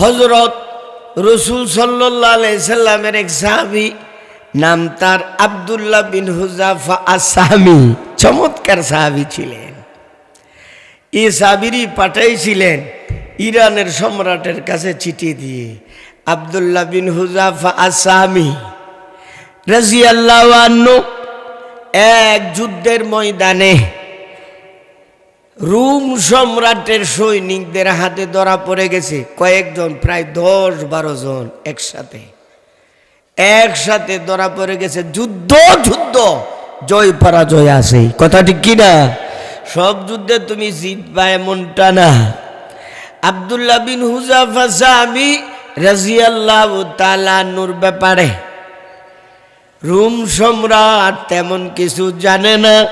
হজরত রসুল সাল্লামের এক সাহাবি নাম তার আবদুল্লাহ বিন হুজাফা আসামি চমৎকার সাহাবি ছিলেন। এ সাবিরই পাঠাইছিলেন ইরানের সম্রাটের কাছে চিঠি দিয়ে, আবদুল্লাহ বিন হুজাফা আসামি রাজিয়াল্লাহ এক যুদ্ধের ময়দানে রুম সম্রাটের সৈনিকদের হাতে ধরা পড়ে গেছে। কয়েকজন, প্রায় দশ বারো জন একসাথে। একসাথে ধরা পড়ে গেছে। যুদ্ধ যুদ্ধ! জয়, পরাজয় আছে। কথাটি কি না? সব যুদ্ধে তুমি জিতবা এমনটা না। আবদুল্লাহ বিন হুজাফা সাহাবি রাজিয়াল্লাহ তালানুর ব্যাপারে, রুম সম্রাট তেমন কিছু জানে না,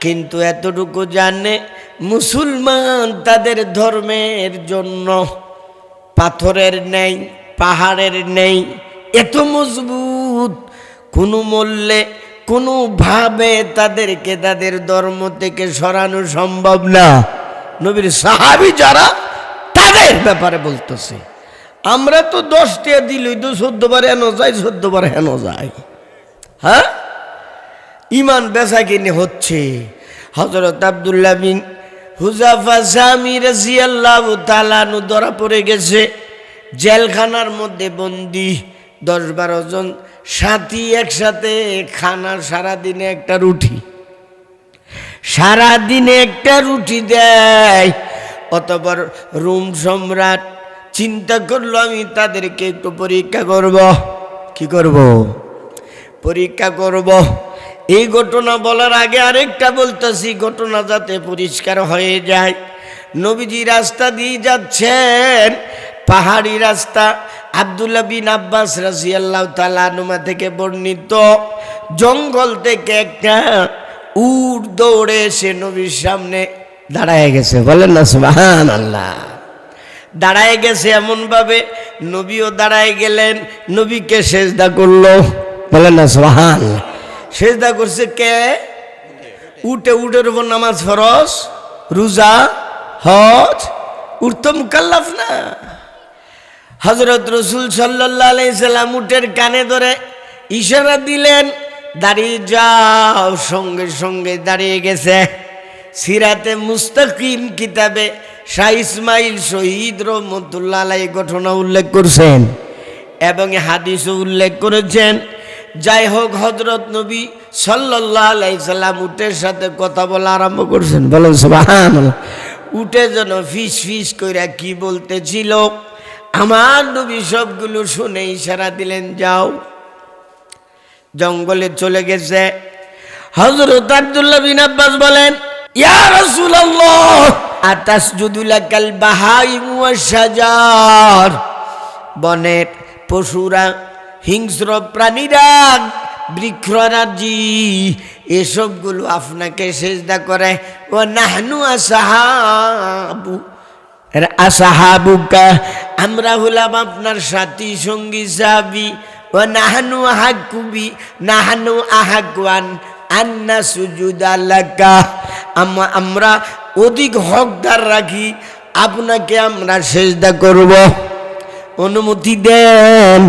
কিন্তু এতটুকু জানে মুসলমান তাদের ধর্মের জন্য পাথরের নেই, পাহাড়ের নেই, এত মজবুত। কোনো মূল্যে কোনোভাবে তাদেরকে তাদের ধর্ম থেকে সরানো সম্ভব না। নবীর সাহাবি যারা, তাদের ব্যাপারে বলতেছে। আমরা তো দশটা দিলই তো চোদ্দ বার হেন যাই চোদ্দ বার হেন যাই হ্যাঁ? ইমান বেচা কিনে হচ্ছে। হজরত আবদুল্লাহ বিন হুজাফা স্বামী রাজিয়াল্লাহ তালানু ধরা পড়ে গেছে। জেলখানার মধ্যে বন্দি দশ বারো জন সাথী একসাথে, খানা সারাদিনে একটা রুটি। সারাদিনে একটা রুটি দেয়। অতপর রুম সম্রাট চিন্তা করল, আমি তাদেরকে একটু পরীক্ষা করব। কি করব? পরীক্ষা করব। এই ঘটনা বলার আগে আরেকটা বলতেছি, ঘটনা যাতে পরিষ্কার হয়ে যায়। নবীজি রাস্তা দিয়ে যাচ্ছেন, পাহাড়ি রাস্তা। আবদুল্লাহ বিন আব্বাস রাজিয়াল্লাহ তালানুমা থেকে বর্ণিত, জঙ্গল থেকে একটা উট দৌড়ে এসে নবীর সামনে দাঁড়ায় গেছে। বলেন না সুবাহান আল্লাহ দাঁড়ায় গেছে এমনভাবে, নবীও দাঁড়ায় গেলেন, নবীকে সেজদা করল। বলেন না সোহান সেজদা করছে কে? উঠে, উঠের উপর নামাজ ফরস রোজা, হজ উঠতো মুকাল্লাফ না? হজরত রসুল সাল্লাম উটের কানে ধরে ইশারা দিলেন, দাঁড়িয়ে যাও, সঙ্গে সঙ্গে দাঁড়িয়ে গেছে। সিরাতে মুস্তাকিম কিতাবে শাহ ইসমাইল শহীদ রহমতুল্লাহ ঘটনা উল্লেখ করছেন এবং হাদিসও উল্লেখ করেছেন যাই হোক হজরত নবী সাল্লাহ উটের সাথে কথা বলা আরম্ভ করছেন। বলেন সবাহান উঠে যেন ফিস ফিস কইরা কি বলতেছিল? আমার নবী সবগুলো শুনে ইশারা দিলেন, যাও। জঙ্গলে চলে গেছে। হজরত আব্দুল্লাহ বিন আব্বাস বলেন বনের পশুরা হিংস্র প্রাণীরা বৃক্ষরাজি এসবগুলো আপনাকে সেজদা করে। ও নাহনু আসাহাবু আসাহাবুকা, আমরা হলাম আপনার সাথী, সঙ্গী, সাহাবি। ও নাহানু আহাকুবি, নাহানু আহাকুয়ান, আন্না সুজুদ আল্লাকা আমরা অধিক হকদার রাখি, আপনাকে আমরা সেজদা করব। অনুমতি দেন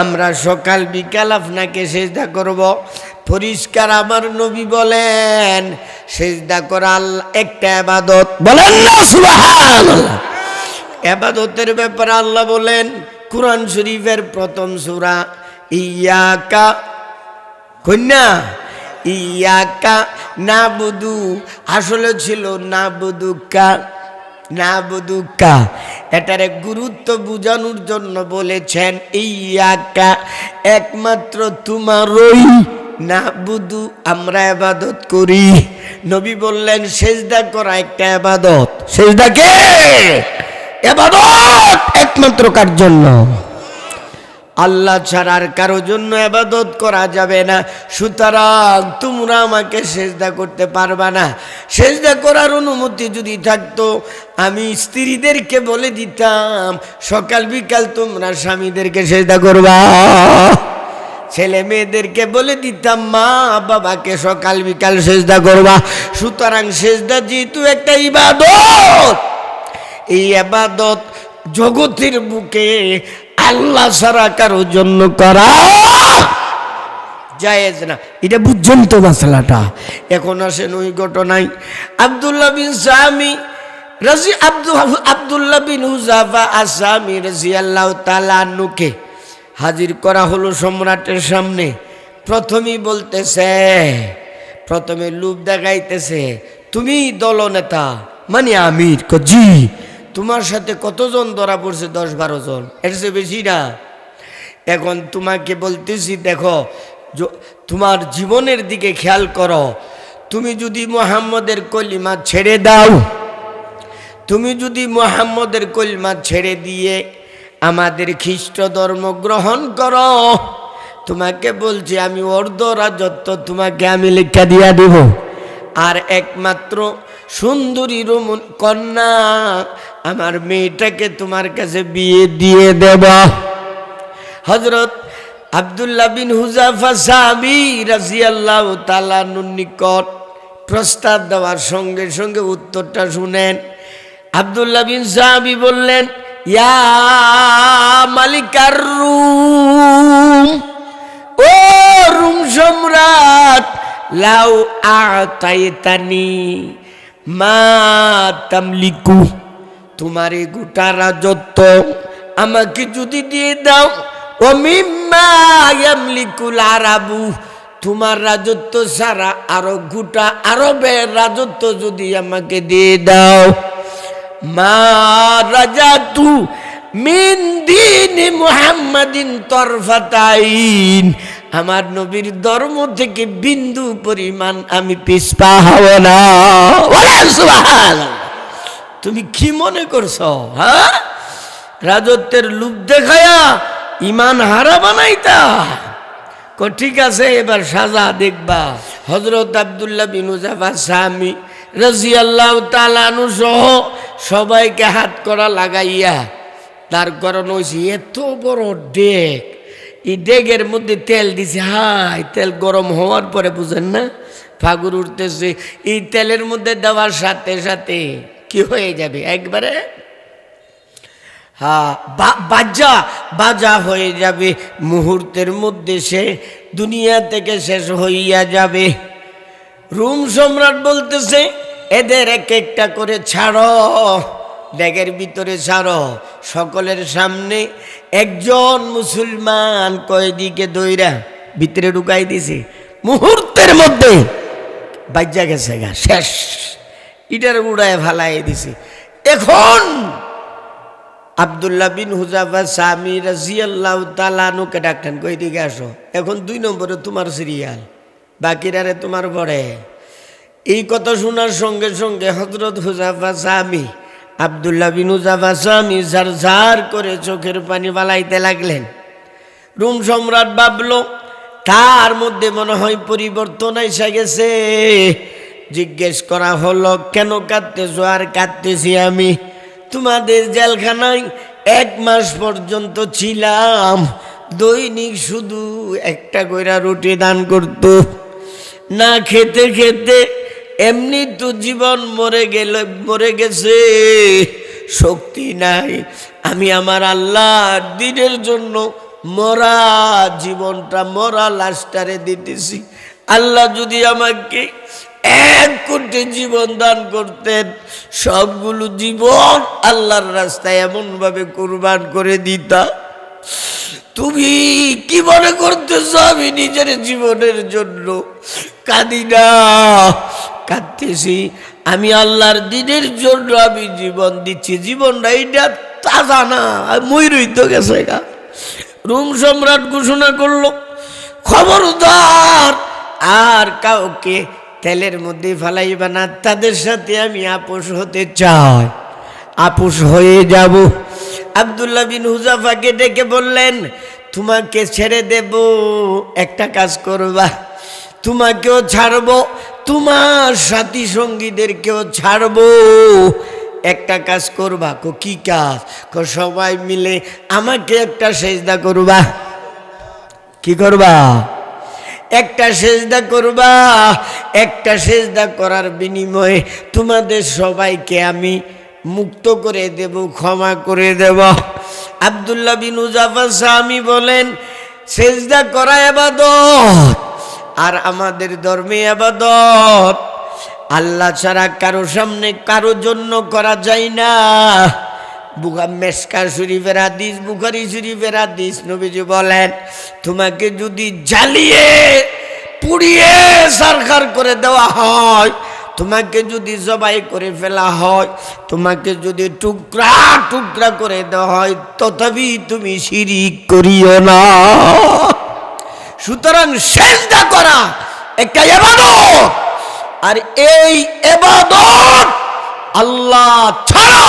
আমরা সকাল বিকাল আপনাকে সেজদা করব। পরিষ্কার আমার নবী বলেন, সেজদা করা একটা আবাদত। বলেন না আবাদতের ব্যাপারে আল্লাহ বলেন, কোরআন শরীফের প্রথম সূরা, ইয়াকা কন্যা ইয়াকা না বুধু আসলে ছিল না বুধুকা না বুধুকা এটার গুরুত্ব বুঝানোর জন্য বলেছেন এই আকা একমাত্র তোমারই না বুধু আমরা আবাদত করি। নবী বললেন, সেজদা করা একটা আবাদত সেজদা কে? আবাদত একমাত্র কার জন্য? আল্লাহ ছাড়ার কারও জন্য আবাদত করা যাবে না। সুতরাং তোমরা আমাকে সেজদা করতে পারবা না। সেজদা করার অনুমতি যদি থাকতো, আমি স্ত্রীদেরকে বলে দিতাম, সকাল বিকাল তোমরা স্বামীদেরকে সেজদা করবা। ছেলে মেয়েদেরকে বলে দিতাম, মা, বাবাকে সকাল বিকাল সেজদা করবা। সুতরাং সেজদা যেহেতু একটা ইবাদত, এই আবাদত জগতের বুকে আল্লাহ সারা কারোর জন্য করা জায়েজ না। এটা বুঝছেন তো মশলাটা এখন আসেন ওই ঘটনায়। আবদুল্লাহ বিন সামি রাজি আব্দুল আবদুল্লাহ বিন হুজাফা আসামি রাজি আল্লাহ হাজির করা হলো সম্রাটের সামনে। প্রথমেই বলতেছে, প্রথমে লুপ দেখাইতেছে তুমি দলনেতা মানে আমির। ক জি। তোমার সাথে কতজন ধরা পড়ছে? দশ বারো জন। এর চেয়ে বেশি না। এখন তোমাকে বলতেছি, দেখো তোমার জীবনের দিকে খেয়াল করো। তুমি যদি মোহাম্মদের কলিমা ছেড়ে দাও, তুমি যদি মোহাম্মদের কলিমা ছেড়ে দিয়ে আমাদের খ্রিস্ট ধর্ম গ্রহণ করো, তোমাকে বলছি, আমি অর্ধ রাজত্ব তোমাকে আমি লেখা দিয়া দেব। আর একমাত্র সুন্দরী রমন কন্যা, আমার মেয়েটাকে তোমার কাছে বিয়ে দিয়ে দেব। হজরত আবদুল্লাহ বিন হুজাফা সাহাবি রাজিয়াল্লাহ তালানুর নিকট প্রস্তাব দেওয়ার সঙ্গে সঙ্গে উত্তরটা শুনেন। আবদুল্লাহ বিন সাহাবি বললেন, ইয়া মালিকার রুম, ও রুম সম্রাট, লাউ আতাইতানি। মা তামলিকু, তোমার এই গোটা রাজত্ব আমাকে যদি দিয়ে দাও। ইয়ামলিকুল আরাবু, তোমার রাজত্ব সারা আরও গোটা আরবের রাজত্ব যদি আমাকে দিয়ে দাও। মা রাজা তু মিন দিন মুহাম্মাদিন তরফাতাইন আমার নবীর ধর্ম থেকে বিন্দু পরিমাণ আমি পিসপা হব না। তুমি কি মনে করছ হ্যাঁ? রাজত্বের লুপ দেখায়া ইমান হারা বানাইতা? ক, ঠিক আছে, এবার সাজা দেখবা। হজরত আবদুল্লাহ বিনুজাফা স্বামী রাজি তালানু সহ সবাইকে হাত করা লাগাইয়া, তার কারণ হয়েছে এত বড় ডেক। এই ডেগের মধ্যে তেল দিছে হাই তেল গরম হওয়ার পরে বুঝেন না? ফাগুর উঠতেছে, এই তেলের মধ্যে দেওয়ার সাথে সাথে কি হয়ে যাবে? একবারে? হ্যাঁ বাজা বাজা হয়ে যাবে। মুহূর্তের মধ্যে সে দুনিয়া থেকে শেষ হইয়া যাবে। রুম সম্রাট বলতেছে, এদের এক একটা করে ছাড়ো। ব্যাগের ভিতরে ছাড়ো। সকলের সামনে একজন মুসলমান কয়েদিকে দইরা ভিতরে ঢুকাই দিছে? মুহূর্তের মধ্যে বাজ্যা গেছে গা, শেষ। ইটার উড়ায় ফালাই দিছে। এখন আবদুল্লাহ বিন হুজাফা স্বামী রাজিয়াল্লাহ তালানুকে কই দিকে আসো? এখন দুই নম্বরে তোমার সিরিয়াল বাকিরারে তোমার পরে এই কথা শোনার সঙ্গে সঙ্গে হজরত হুজাফা স্বামী আবদুল্লাহ বিন হুজাফা স্বামী ঝার করে চোখের পানি বালাইতে লাগলেন। রুম সম্রাট ভাবল তার মধ্যে মনে হয় পরিবর্তন এসে গেছে? জিজ্ঞেস করা হলো, কেন কাঁদতেছো আর কাঁদতেছি আমি? তোমাদের জেলখানায় এক মাস পর্যন্ত ছিলাম, দৈনিক শুধু একটা কইরা রুটি দান করত। না খেতে খেতে এমনি তো জীবন মরে গেল, মরে গেছে। শক্তি নাই। আমি আমার আল্লাহর দিনের জন্য মরা জীবনটা, মরা লাশটারে দিতেছি। আল্লাহ যদি আমাকে এক কোটি জীবন দান করতেন, সবগুলো জীবন আল্লাহর রাস্তায় এমনভাবে কোরবান করে দিতা তুমি কি মনে করতেছ আমি নিজের জীবনের জন্য কাঁদি না? কাঁদতেছি। আমি আল্লাহর দিনের জন্য আমি জীবন দিচ্ছি। জীবনটা এইটা তাজা না ময়ূরই তো গেছে গা। রুম সম্রাট ঘোষণা করল, খবরদার, আর কাউকে তেলের মধ্যে ফেলাইবে না। তাদের সাথে আমি আপোষ হতে চাই। আপোষ হয়ে যাব। আবদুল্লাহ বিন হুজাফাকে ডেকে বললেন, তোমাকে ছেড়ে দেব, একটা কাজ করবা। তোমাকেও ছাড়বো তোমার সাথী সঙ্গীদেরকেও ছাড়বো। একটা কাজ করবা, কো, কি কাজ? কো, সবাই মিলে আমাকে একটা সেজদা করবা। কি করবা? একটা সেজদা করবা। একটা সেজদা করার বিনিময়ে তোমাদের সবাইকে আমি মুক্ত করে দেব, ক্ষমা করে দেব। আবদুল্লাহ বিন উজাফা স্বামী বলেন, সেজদা করা এবাদত। আর আমাদের ধর্মে আবাদত। আল্লাহ ছাড়া কারও সামনে কারও জন্য করা যায় না। বুখা মেসকা শরীফের হাদিস, বুখারি শরীফের হাদিস নবীজি বলেন, তোমাকে যদি জ্বালিয়ে, পুড়িয়ে সারখার করে দেওয়া হয়, তোমাকে যদি জবাই করে ফেলা হয়, তোমাকে যদি টুকরা টুকরা করে দেওয়া হয়, তথাপি তুমি শিরিক করিও না। সুতরাং সেজদা করা একটা এবাদত আর এই এবাদত আল্লাহ ছাড়া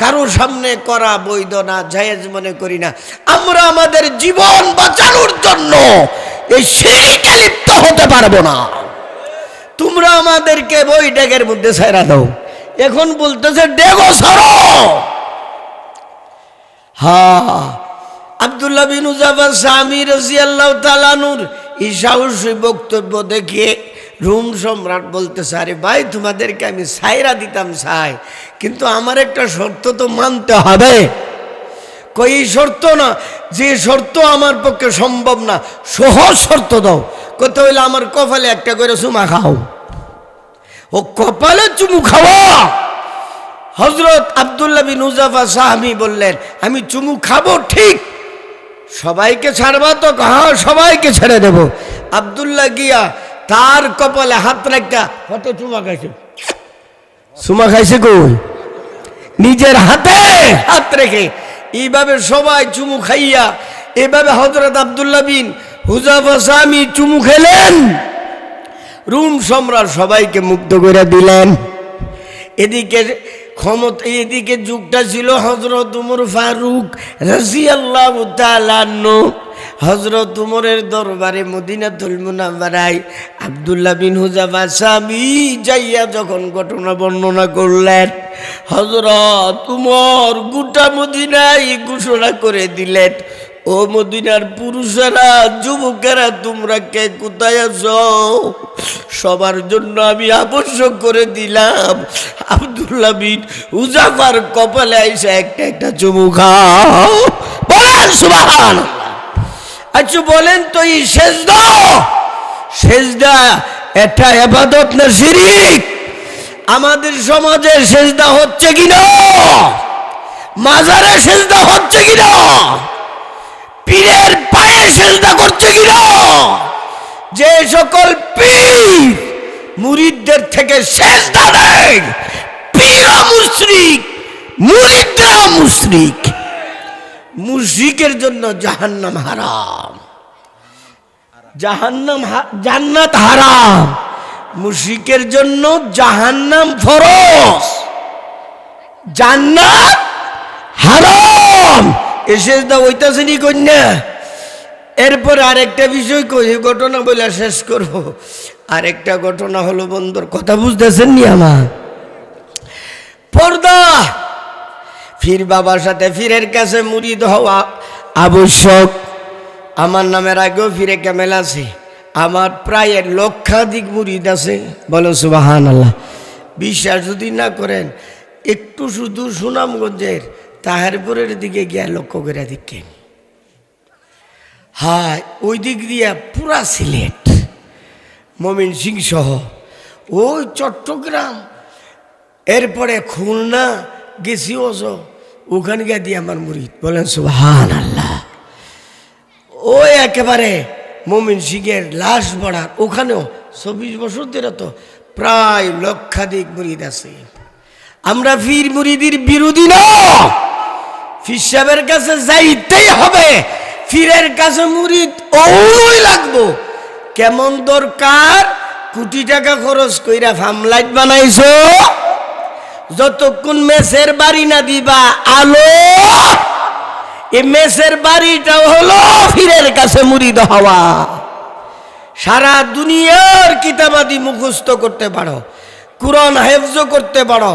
কারও সামনে করা বৈধ না, জায়েজ মনে করি না। আমরা আমাদের জীবন বাঁচানোর জন্য এই শিরিকে লিপ্ত হতে পারব না। তোমরা আমাদেরকে বই ডেগের মধ্যে সেরা দাও। এখন বলতেছে ডেগো সরো হা আবদুল্লাহ বিন উজাফর স্বামী রাজিয়াল্লাহ তালানুর এই সাহসী বক্তব্য দেখিয়ে রুম সম্রাট বলতেছে, আরে ভাই, তোমাদেরকে আমি সাইরা দিতাম সাই কিন্তু আমার একটা শর্ত তো মানতে হবে। কই শর্ত না, যে শর্ত আমার পক্ষে সম্ভব না, সহজ শর্ত দাও। কত হইলে, আমার কপালে একটা করে চুমা খাও। ও কপালে চুমু খাওয়া। হজরত আবদুল্লাহ বিন উজাফা সাহাবি বললেন, আমি চুমু খাব ঠিক সবাইকে ছাড়বা তো হ্যাঁ সবাইকে ছেড়ে দেব। আবদুল্লাহ গিয়া তার কপালে হাত রাখা হতে চুমা খাইছে। চুমা খাইছে কই? নিজের হাতে হাত রেখে এইভাবে সবাই চুমু খাইয়া এভাবে হজরত আবদুল্লাহ বিন হুজাফা সামি চুমু খেলেন। রুম সম্রাট সবাইকে মুক্ত করে দিলেন। এদিকে ক্ষমতা এদিকে যুগটা ছিল হজরত উমর ফারুক রাজি আল্লাহ হজরত উমরের দরবারে মদিনাতুল মুনাবারাই আবদুল্লাহ বিন হুজাফা স্বামী যাইয়া যখন ঘটনা বর্ণনা করলেন হজরত উমর গোটা মদিনায় ঘোষণা করে দিলেন ও মদিনার পুরুষেরা, যুবকেরা, তোমরা কে? কোথায় আছো? সবার জন্য আমি আবশ্যক করে দিলাম। আবদুল্লাহ বিন উজাফার কপালে আইসা একটা একটা চুমু খাও আচ্ছা বলেন তো, এই সেজদা সেজদা এটা এবাদত না শিরিক? আমাদের সমাজে সেজদা হচ্ছে কিনা? মাজারে সেজদা হচ্ছে কিনা? পীরের পায়ে সেজদা করছে কিনা? যে সকল পীর মুরিদদের থেকে সেজদা নেয়, পীরা মুশরিক, মুরিদরা মুশরিক। মুশরিকের জন্য জাহান্নাম হারাম। জাহান্নাম জান্নাত হারাম। মুশরিকের জন্য জাহান্নাম ফরজ। জান্নাত হারাম। এসে দা ওইটাছেনি কন্যা? এরপর আরেকটা বিষয় কই ঘটনা বলে শেষ করব। আরেকটা ঘটনা হলো বন্ধুর কথা বুঝতেছেন নি আমার? পর্দা! ফির বাবার সাথে ফিরের কাছে মুরিদ হওয়া আবশ্যক। আমার নামের আগেও ফিরে ক্যামেল আছে। আমার প্রায় লক্ষাধিক মুরিদ আছে। বলো সুবাহান আল্লাহ বিশ্বাস যদি না করেন, একটু শুধু সুনামগঞ্জের তাহারপুরের দিকে গিয়া লক্ষ্য করে দেখেন হায়, ওই দিক দিয়া পুরা সিলেট। মমিন সিং সহ। ওই চট্টগ্রাম। এরপরে খুলনা, গেছি ওসো ওখানে গিয়ে দিয়ে আমার মুরিদ। বলেন সুহান আল্লাহ ওই একেবারে মমিন সিংয়ের লাশ বড়ার। ওখানেও চব্বিশ বছর ধরে তো প্রায় লক্ষাধিক মুরিদ আছে। আমরা ফির মুরিদির বিরোধী না! ফির সাহেবের কাছে যাইতেই হবে। ফিরের কাছে মুরিদ ওই লাগবো। কেমন দরকার? কোটি টাকা খরচ কইরা ফার্মলাইট বানাইছো? যতক্ষণ মেসের বাড়ি না দিবা, আলো? এই মেসের বাড়িটাও হলো ফিরের কাছে মুরিদ হওয়া। সারা দুনিয়ার কিতাবাদি মুখস্থ করতে পারো, কোরআন হেফজ করতে পারো,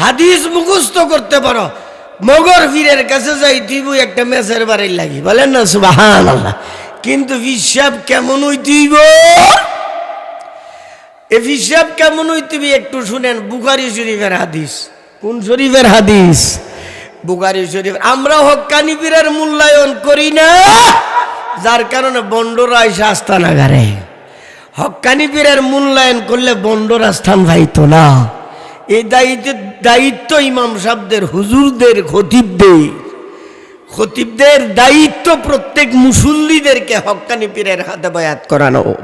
হাদিস মুখস্থ করতে পারো মগর ফিরের কাছে যাই তুইব একটা মেসের বাড়ির লাগি, বলেন না? সুবাহান আল্লাহ কিন্তু হিসাব কেমন হইতেইব? এ হিসাব কেমন হইতেবি একটু শুনেন, বুখারি শরীফের হাদিস। কোন শরীফের হাদিস? বুখারি শরীফ আমরা হক্কানি পীরের মূল্যায়ন করি না, যার কারণে বন্ডরা এসে আস্তানাগারে। হক্কানি পীরের মূল্যায়ন করলে বন্ডরা স্থান পাইতো না। এই দায়িত্ব দায়িত্ব ইমাম সাহেবদের, হুজুরদের, খতিবদের। খতিবদের দায়িত্ব প্রত্যেক মুসল্লিদেরকে হক্কানি পীরের হাতে বয়াত করানো।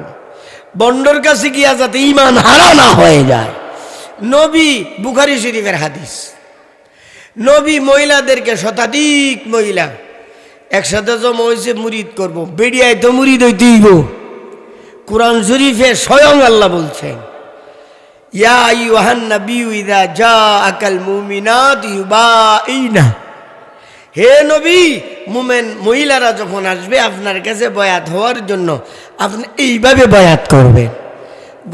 বন্ডর কাছে গিয়া যাতে ইমান হারা না হয়ে যায়। নবী বুখারি শরীফের হাদিস। নবী মহিলাদেরকে শতাধিক মহিলা একসাথে জমা হয়েছে মুরিদ করব। বেড়িয়ায় তো মুরিদ হইতেই গো কোরআন শরীফে স্বয়ং আল্লাহ বলছেন ইয়া আইয়ুহান নাবিয়্যু ইযা জাআকাল মুমিনাত ইউবাইনা হে নবী, মুমেন মহিলারা যখন আসবে আপনার কাছে বয়াত হওয়ার জন্য, আপনি এইভাবে বয়াত করবেন।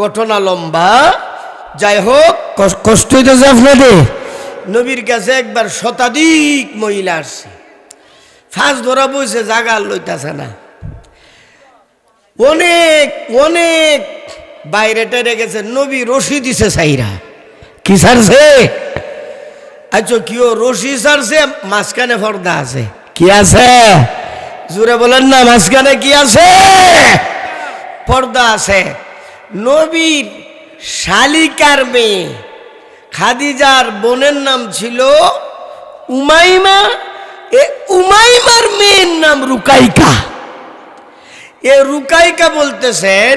ঘটনা লম্বা। যাই হোক কষ্ট হইতেছে আপনাদের। নবীর কাছে একবার শতাধিক মহিলা আসছে। ফার্স্ট ধরা বইছে জাগা লইতাছে না। অনেক অনেক বাইরে টেরে গেছে নবী রশি দিছে সাইরা। কি সারছে? আচ্ছা কিও রশি সারছে মাঝখানে পর্দা আছে। কি আছে? জুড়ে বলেন না মাঝখানে কি আছে? পর্দা আছে। নবীর শালিকার মেয়ে খাদিজার বোনের নাম ছিল উমাইমা। এ উমাইমার মেয়ের নাম রুকাইকা। এ রুকাইকা বলতেছেন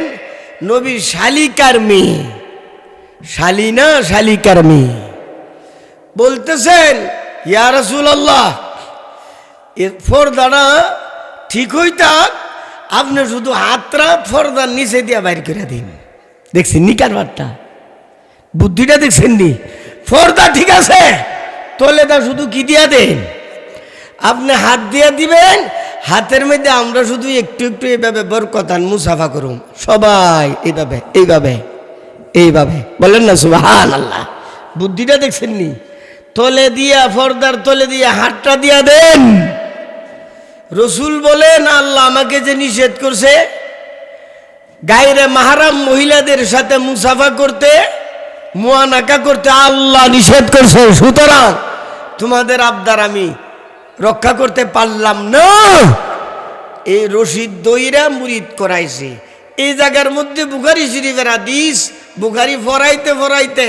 নবীর শালিকার মেয়ে। শালিনা শালিকার মেয়ে। বলতেছেন, ইয়া রাসূলুল্লাহ, এ ফর্দাটা ঠিক হইতাক, আপনি শুধু হাতরা ফর্দার নিচে দিয়া বাইর করে দিন। দেখছেন নি কারবারটা বুদ্ধিটা দেখছেন নি? ফর্দা ঠিক আছে তলেটা শুধু কি দিয়া দেন? আপনি হাত দিয়া দিবেন হাতের মধ্যে আমরা শুধু একটু একটু এইভাবে বরকতান মুসাফা করুন সবাই এইভাবে এইভাবে এইভাবে। বলেন না সুবাহান আল্লাহ বুদ্ধিটা দেখছেন নি? তলে দিয়া ফর্দার তলে দিয়া হাতটা দিয়া দেন। রসুল বলেন, আল্লাহ আমাকে যে নিষেধ করছে, গায়েরে মাহারাম মহিলাদের সাথে মুসাফা করতে, মুয়ানাকা করতে আল্লাহ নিষেধ করছে। সুতরাং তোমাদের আবদার আমি রক্ষা করতে পারলাম না। এই রশিদ দইরা মুরিদ করাইছে। এই জায়গার মধ্যে বুখারি শরীফের হাদিস, বুখারি ফরাইতে ফরাইতে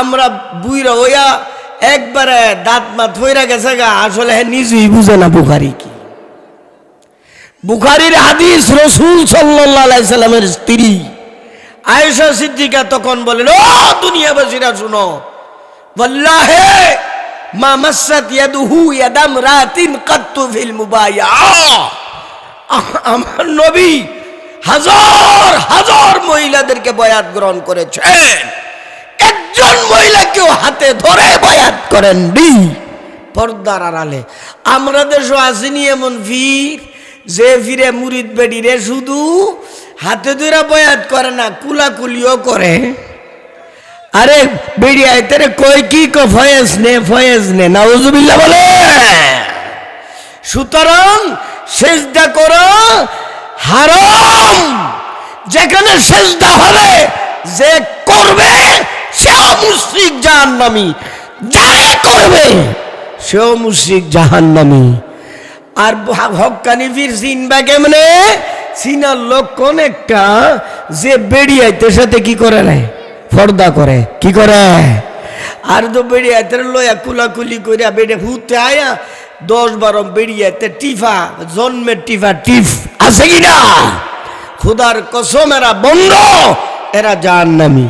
আমরা বুইরা হইয়া একবারে দাঁত মাত হইরা গেছে গা, আসলে নিজেই বুঝে না বুখারি কি। বুখারির হাদিস রসুল সাল্লাহ সাল্লামের স্ত্রী আয়েশা সিদ্দিকা তখন বলেন, ও দুনিয়াবাসীরা শুনো বল্লাহে মা মাসাত ইয়াদুহু ইয়াদাম রাতিন কাত্তু ফিল মুবাইয়া আমার নবী হাজার হাজার মহিলাদেরকে বয়াত গ্রহণ করেছেন। একজন মহিলাকেও হাতে ধরে বয়াত করেন নি পর্দার আড়ালে। আমরা দেশও আসিনি এমন ভিড় যে ফিরে মুরিদ বেডিরে শুধু হাতে ধরে বয়াত করে না, কুলাকুলিও করে। আরে বেড়ি আইতে কই কি কো, ফয়েজ নে ফয়েজ নে, নাউজুবিল্লাহ বলে। সুতরাং সেজদা করা, হারাম। যেখানে সেজদা হবে, যে করবে সেও মুশরিক জাহান্নামী। যারা করবে, সেও মুশরিক জাহান্নামী। আর ভ- হক্কানি ফির চিনবা কেমনে? চিনার লক্ষণ একটা, যে বেড়িয়াইতে সাথে কি করে নেয় পর্দা করে। কি করে? আর তো বেড়িয়াতে লয়া কুলাকুলি করিয়া বেড়ে হুতে আয়া দশ বারো বেড়িয়াতে টিফা, জন্মের টিফা, টিফ আছে কি না খুদার কসম, এরা বন্ধ, এরা জাহান্নামী।